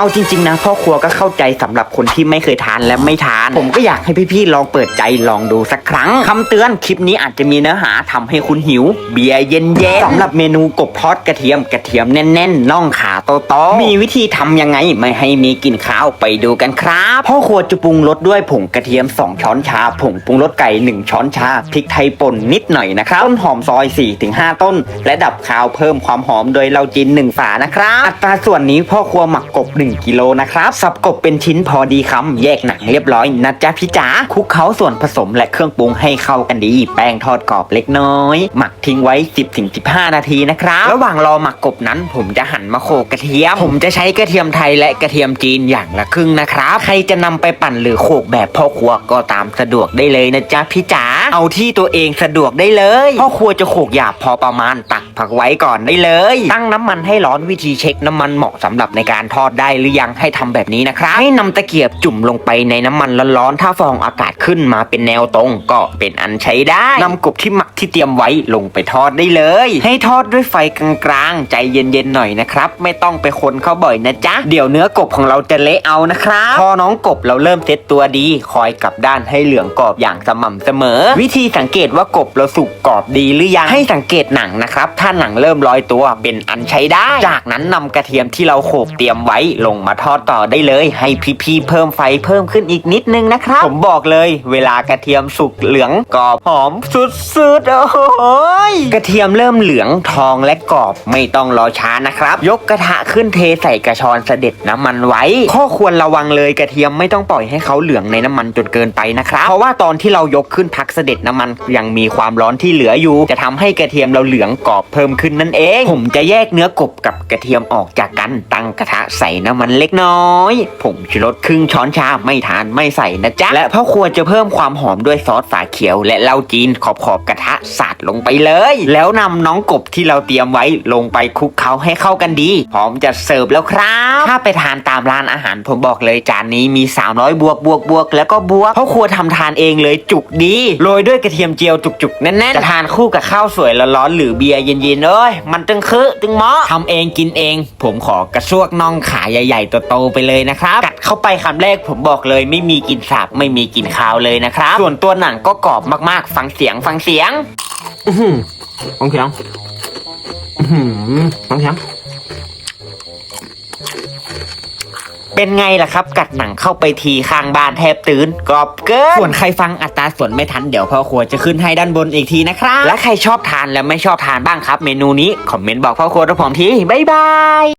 เอาจริง ๆ นะพ่อครัวก็เข้าใจสำหรับคนที่ไม่เคยทานและไม่ทาน ผมก็อยากให้พี่ๆลองเปิดใจลองดูสักครั้งคำเตือนคลิปนี้อาจจะมีเนื้อหาทำให้คุณหิว เบียร์เย็นๆสำหรับเมนูกบทอดกระเทียมกระเทียมแน่นๆน่องขาโตๆมีวิธีทำยังไงไม่ให้มีกลิ่นคาวไปดูกันครับพ่อครัวจะปรุงรสด้วยผงกระเทียม 2 ช้อนชาผงปรุงรสไก่ 1 ช้อนชาพริกไทยป่นนิดหน่อยนะครับต้นหอมซอย 4-5 ต้น และดับคาวเพิ่มความหอมโดยเราจิน1ฝานะครับอัตราส่วนนี้พ่อครัวหมักกบ1กิโลนะครับสับกบเป็นชิ้นพอดีคำแยกหนังเรียบร้อยนะจ๊ะพี่จ๋าคลุกเคล้าส่วนผสมและเครื่องปรุงให้เข้ากันดี แป้งทอดกรอบเล็กน้อย หมักทิ้งไว้ 10-15 นาทีนะครับระหว่างรอหมักกบนั้น ผมจะหั่นมะโขกกระเทียม ผมจะใช้กระเทียมไทยและกระเทียมจีนอย่างละครึ่งนะครับใครจะนำไปปั่นหรือโขกแบบพ่อครัวก็ตามสะดวกได้เลยนะจ๊ะพี่จ๋าเอาที่ตัวเองสะดวกได้เลยพ่อครัวจะโขกหยาบพอประมาณตัก ผักไว้ก่อนได้เลย ตั้งน้ำมันให้ร้อนวิธีเช็คน้ำมันเหมาะสำหรับในการทอดได้หรือยังให้ทำแบบนี้นะครับให้นำตะเกียบจุ่มลงไปในน้ำมันร้อนๆถ้าฟองอากาศขึ้นมาเป็นแนวตรงก็เป็นอันใช้ได้นำกบที่หมักที่เตรียมไว้ลงไปทอดได้เลย ให้ทอดด้วยไฟกลางๆใจเย็นๆหน่อยนะครับ ไม่ต้องไปคนเขาบ่อยนะจ๊ะเดี๋ยวเนื้อกบของเราจะเละเอานะครับพอน้องกบเราเริ่มเซตตัวดี คอยกลับด้านให้เหลืองกรอบอย่างสม่ำเสมอ วิธีสังเกตว่ากบเราสุกกรอบดีหรือยังให้สังเกตหนังนะครับถ้าาหนังเริ่มลอยตัวเป็นอันใช้ได้ จากนั้นนำกระเทียมที่เราโขลกเตรียมไว้ลงมาทอดต่อได้เลย ให้พี่ๆเพิ่มไฟเพิ่มขึ้นอีกนิดนึงนะครับ ผมบอกเลย เวลากระเทียมสุกเหลืองกรอบหอมสุดๆโอ้โหยกระเทียมเริ่มเหลืองทองและกรอบไม่ต้องรอช้านะครับ ยกกระทะขึ้นเทใส่กระชอนเสด็จน้ำมันไว้ ข้อควรระวังเลยกระเทียมไม่ต้องปล่อยให้เขาเหลืองในน้ำมันจนเกินไปนะครับ เพราะว่าตอนที่เรายกขึ้นพักเสด็จน้ำมันยังมีความร้อนที่เหลืออยู่ จะทำให้กระเทียมเราเหลืองกรอบเพิ่มขึ้นนั่นเอง ผมจะแยกเนื้อกบกับกระเทียมออกจากกันตั้งกระทะใส่น้ำมันเล็กน้อยผมชูรสครึ่งช้อนชาไม่ทานไม่ใส่นะจ๊ะและพ่อครัวจะเพิ่มความหอมด้วยซอสฝาเขียว และเหล้าจีนขอบขอบกระทะสาดลงไปเลย แล้วนำน้องกบที่เราเตรียมไว้ลงไปคลุกเคล้าให้เข้ากันดี พร้อมจะเสิร์ฟแล้วครับ ถ้าไปทานตามร้านอาหารผมบอกเลยจานนี้มีสาวน้อยบวกบวกบวกแล้วก็บวกพ่อครัวทำทานเองเลยจุกดีโรยด้วยกระเทียมเจียวจุกๆแน่นๆจะทานคู่กับข้าวสวยร้อนๆหรือเบียร์เย็นๆเอ้ยมันตึงคือตึงเหมาะทำเองกินเอง ผมขอกระซวกน่องขาใหญ่ๆโตๆไปเลยนะครับกัดเข้าไปคำแรกผมบอกเลย ไม่มีกลิ่นสาบไม่มีกลิ่นคาวเลยนะครับ ส่วนตัวหนังก็กรอบมากๆ ฟังเสียงฟังเสียง อือหือฟังเสียงอือหือฟังเสียง เป็นไงล่ะครับ กัดหนังเข้าไปทีข้างบ้านแทบตื่นกรอบเกินส่วนใครฟังอัตราส่วนไม่ทันเดี๋ยวพ่อครัวจะขึ้นให้ด้านบนอีกทีนะครับและใครชอบทานและไม่ชอบทานบ้างครับ เมนูนี้คอมเมนต์บอกพ่อครัวด้วยผมทีบ๊ายบาย